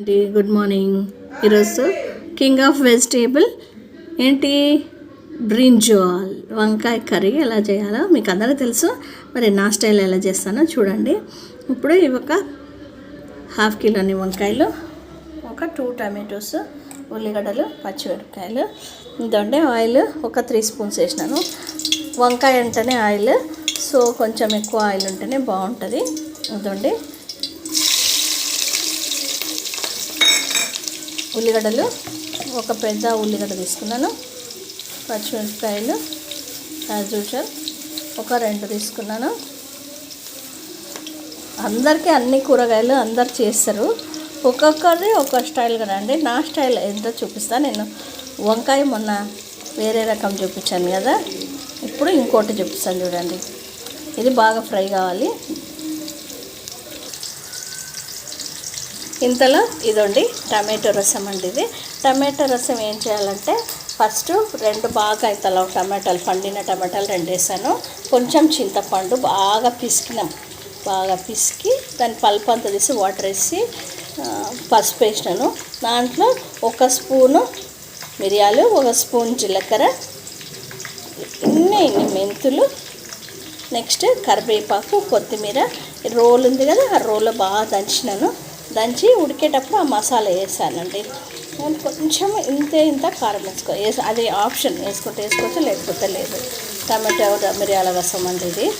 అండి good morning ఈరోజు king of vegetable ఏంటి? బ్రింజాల్ వంకాయ కర్రీ ఎలా చేయాలో మీకు అందరికీ తెలుసు. మరి నా స్టైల్ ఎలా చేస్తానో చూడండి. ఇప్పుడు ఇవి ఒక హాఫ్ కిలోని వంకాయలు ఒక టూ టమాటోస్ ఉల్లిగడ్డలు పచ్చిమిరపకాయలు ఇదండి ఆయిల్ ఒక త్రీ స్పూన్స్ వేసినాను. వంకాయ అంటేనే ఆయిల్ సో కొంచెం ఎక్కువ ఆయిల్ ఉంటేనే బాగుంటుంది. ఇదండి ఉల్లిగడ్డలు. ఒక పెద్ద ఉల్లిగడ్డ తీసుకున్నాను. పచ్చిమిరపకాయలు యాజ్ యూజువల్ ఒక రెండు తీసుకున్నాను. అందరికీ అన్ని కూరగాయలు అందరు చేస్తారు. ఒక్కొక్కరిది ఒక్కొక్క స్టైల్ కదా అండి నా స్టైల్ ఎంతో చూపిస్తా నేను. వంకాయ మొన్న వేరే రకం చూపించాను కదా. ఇప్పుడు ఇంకోటి చూపిస్తాను చూడండి. ఇది బాగా ఫ్రై కావాలి. ఇంతలో ఇదండి టమాటో రసం అండి ఇది. టమాటో రసం ఏం చేయాలంటే ఫస్ట్ రెండు బాగా ఇంతలో టమాటాలు పండిన టమాటాలు రెండు వేసాను. కొంచెం చింతపండు బాగా పిసికినాం. బాగా పిసికి దాని పల్పు అంతా తీసి వాటర్ వేసి పసుపు వేసినాను. దాంట్లో ఒక స్పూను మిరియాలు ఒక స్పూన్ జీలకర్ర ఇన్ని ఇన్ని మెంతులు నెక్స్ట్ కరివేపాకు కొత్తిమీర రోల్ ఉంది కదా ఆ రోల్లో బాగా దంచినాను. దంచి ఉడికేటప్పుడు ఆ మసాలా వేసానండి నేను కొంచెం ఇంతే ఇంత కారం వేసుకో వేసి అది ఆప్షన్ వేసుకుంటే వేసుకోవచ్చు లేకపోతే లేదు. టమాటో మిరియాల రసం అండి ఇది.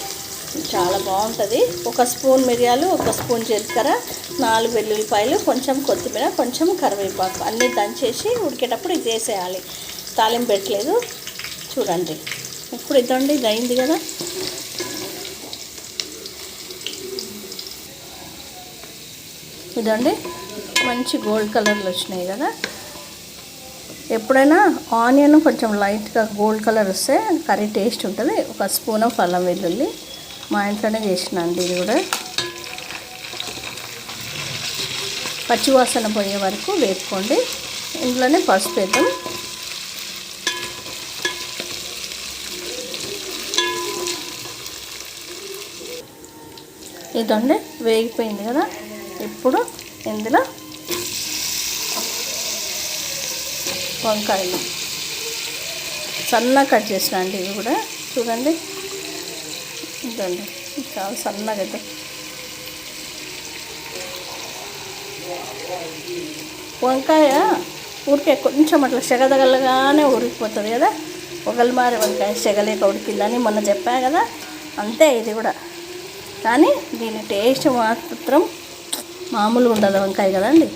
చాలా బాగుంటుంది. ఒక స్పూన్ మిరియాలు ఒక స్పూన్ జీలకర్ర నాలుగు వెల్లుల్లిపాయలు కొంచెం కొత్తిమీర కొంచెం కరివేపాకు అన్నీ దంచేసి ఉడికేటప్పుడు ఇది వేసేయాలి. తాలింపు పెట్టలేదు. చూడండి. ఇప్పుడు ఇదండి ఇది అయింది కదా. ఇదండి మంచి గోల్డ్ కలర్లు వచ్చినాయి కదా. ఎప్పుడైనా ఆనియన్ కొంచెం లైట్గా గోల్డ్ కలర్ వస్తే కర్రీ టేస్ట్ ఉంటుంది. ఒక స్పూన్ ఆఫ్ అల్లం వెల్లుల్లి. మా ఇంట్లోనే చేసిన అండి ఇది కూడా. పచ్చివాసన పోయే వరకు వేపుకోండి. ఇంట్లోనే పసుపు వేద్దాం. ఇదండి వేగిపోయింది కదా. ఇప్పుడు ఇందులో వంకాయలు. సన్నగా కట్ చేసిన అండి ఇవి కూడా. చూడండి. ఇదండి చాలా సన్నగా అయితే. వంకాయ ఊరికే కొంచెం అట్లా సెగదగలగానే ఉడికిపోతుంది కదా. ఒకల్మారి వంకాయ సెగలేక ఉడికిందని మొన్న చెప్పా కదా. అంతే ఇది కూడా. కానీ దీని టేస్ట్ మాత్రం మామూలుగా ఉండదు వంకాయ కదండి.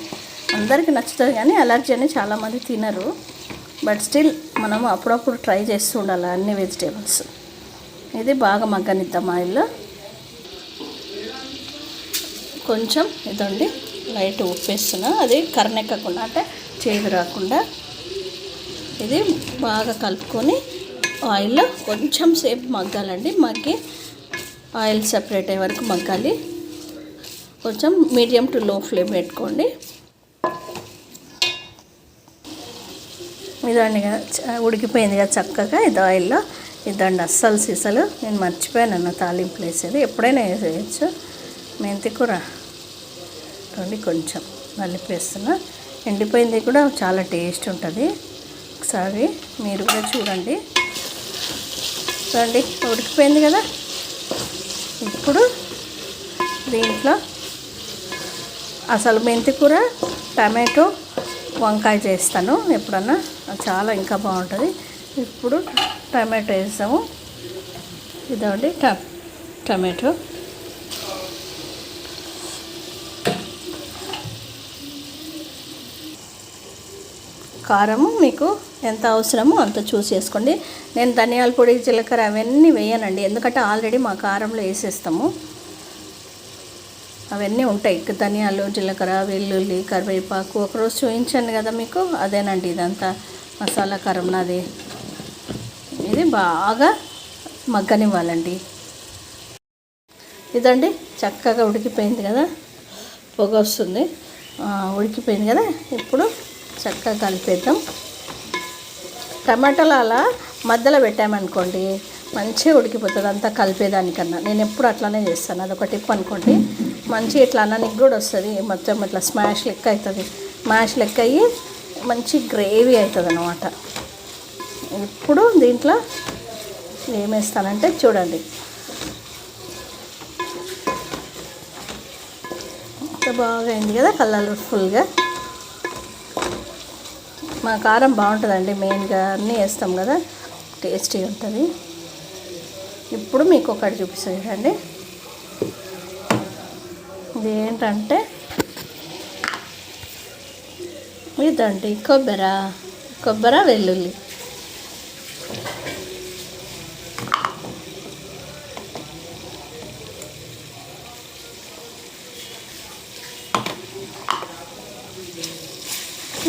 అందరికీ నచ్చుతుంది కానీ అలర్జీ అని చాలామంది తినరు. బట్ స్టిల్ మనం అప్పుడప్పుడు ట్రై చేస్తూ ఉండాలి అన్ని వెజిటేబుల్స్. ఇది బాగా మగ్గనిద్దాం ఆయిల్లో. కొంచెం ఇదండి లైట్ ఉప్పేస్తున్నా. అది కర్రెక్కకుండా అంటే చేదు రాకుండా ఇది బాగా కలుపుకొని ఆయిల్లో కొంచెం సేపు మగ్గాలండి. మగ్గి ఆయిల్ సపరేట్ అయ్యే వరకు మగ్గాలి. కొంచెం మీడియం టు లో ఫ్లేమ్ పెట్టుకోండి. ఇదండి ఉడికిపోయింది కదా చక్కగా ఇది ఆయిల్లో. ఇదండి అస్సలు సీసలు. నేను మర్చిపోయాను అన్న తాలింపులు వేసేది. ఎప్పుడైనా వేసేయచ్చు. మెంతి కూర. రండి కొంచెం నలిపేస్తున్నా ఎండిపోయింది కూడా చాలా టేస్ట్ ఉంటుంది. ఒకసారి మీరు కూడా చూడండి. రండి ఉడికిపోయింది కదా. ఇప్పుడు దీంట్లో అసలు మెంతి కూర టమాటో వంకాయ చేస్తాను. ఎప్పుడన్నా అది చాలా ఇంకా బాగుంటుంది. ఇప్పుడు టమాటో వేస్తాము. ఇదండి ట టమాటో. కారము మీకు ఎంత అవసరమో అంత చూసి వేసుకోండి నేను ధనియాల పొడి జీలకర్ర అవన్నీ వేయనండి. ఎందుకంటే ఆల్రెడీ మా కారంలో వేసేస్తాము. అవన్నీ ఉంటాయి. ధనియాలు జీలకర్ర వెల్లుల్లి కరివేపాకు ఒకరోజు చూపించాను కదా మీకు. అదేనండి ఇదంతా మసాలా కారం నాది. ఇది బాగా మగ్గనివ్వాలండి. ఇదండి చక్కగా ఉడికిపోయింది కదా. పొగ వస్తుంది. ఉడికిపోయింది కదా. ఇప్పుడు చక్కగా కలిపేద్దాం. టమాటాలు అలా మధ్యలో పెట్టామనుకోండి మంచిగా ఉడికిపోతుంది అంతా కలిపేదానికన్నా. నేను ఎప్పుడు అట్లానే చేస్తాను. అదొక టిప్ అనుకోండి. మంచి ఇట్లా అన్నానికి కూడా వస్తుంది. మొత్తం ఇట్లా స్మాష్ లెక్క అవుతుంది స్మాష్ లెక్క అయ్యి మంచి గ్రేవీ అవుతుంది అనమాట ఇప్పుడు దీంట్లో ఏమేస్తానంటే చూడండి. ఎంత బాగా అయింది కదా కలర్ఫుల్గా మా కారం బాగుంటుందండి మెయిన్గా అన్నీ వేస్తాం కదా. టేస్టీ ఉంటుంది. ఇప్పుడు మీకు ఒకటి చూపిస్తాను చూడండి. ఇది ఏంటంటే ఇదండి కొబ్బరి. కొబ్బరి వెల్లుల్లి.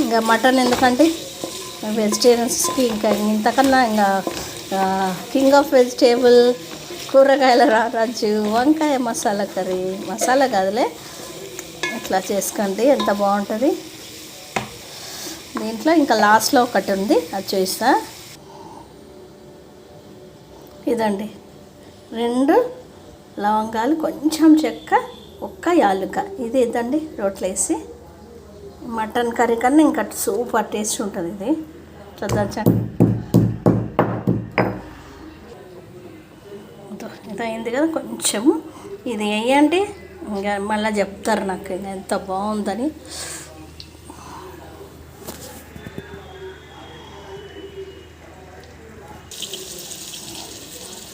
ఇంకా మటన్ ఎందుకంటే వెజిటేరియన్స్కి ఇంకా ఇంతకన్నా ఇంకా కింగ్ ఆఫ్ వెజిటేబుల్ కూరగాయల రారాజు వంకాయ మసాలా కర్రీ. మసాలా కాదులే. ఇట్లా చేసుకోండి ఎంత బాగుంటుంది. దీంట్లో ఇంకా లాస్ట్లో ఒకటి ఉంది అది చూస్తా ఇదండి. రెండు లవంగాలు కొంచెం చెక్క ఒక్క యాలుక ఇది ఇదండి రోట్లో వేసి. మటన్ కర్రీ కన్నా ఇంకా సూపర్ టేస్ట్ ఉంటుంది ఇది. చూద్దాం అయింది కదా కొంచెము ఇది వేయండి ఇంకా మళ్ళీ చెప్తారు నాకు ఇంకా ఎంత బాగుందని.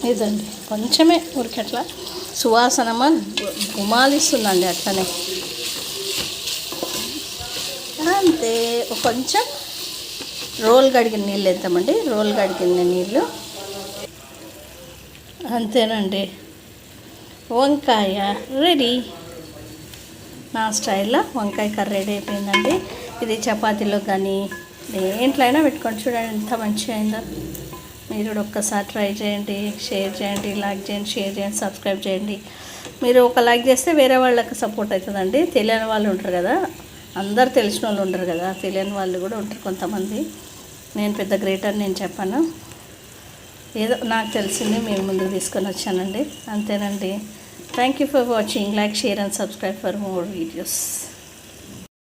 ఇదండి. కొంచెమే ఊరికి అట్లా సువాసనమా గుమాలిస్తుందండి అట్లనే. అంతే. కొంచెం రోల్ గడిగిన నీళ్ళు వేద్దామండి. రోల్ గడిగిన నీళ్ళు? అంతేనండి. వంకాయ రెడీ. నా స్టైల్లో వంకాయ కర్రీ రెడీ అయిపోయిందండి. ఇది చపాతీలో కానీ దేంట్లో అయినా పెట్టుకొని చూడండి ఎంత మంచిగా అయిందో. మీరు కూడా ఒక్కసారి ట్రై చేయండి షేర్ చేయండి లైక్ చేయండి షేర్ చేయండి సబ్స్క్రైబ్ చేయండి. మీరు ఒక లైక్ చేస్తే వేరే వాళ్ళకి సపోర్ట్ అవుతుందండి. తెలియని వాళ్ళు ఉంటారు కదా. అందరు తెలిసిన వాళ్ళు ఉంటారు కదా. తెలియని వాళ్ళు కూడా ఉంటారు కొంతమంది. నేను పెద్ద గ్రేట్ అని నేను చెప్పాను. ఏదో నాకు తెలిసింది మేము ముందుకు తీసుకొని వచ్చానండి. అంతేనండి. Thank you for watching like share and subscribe for more videos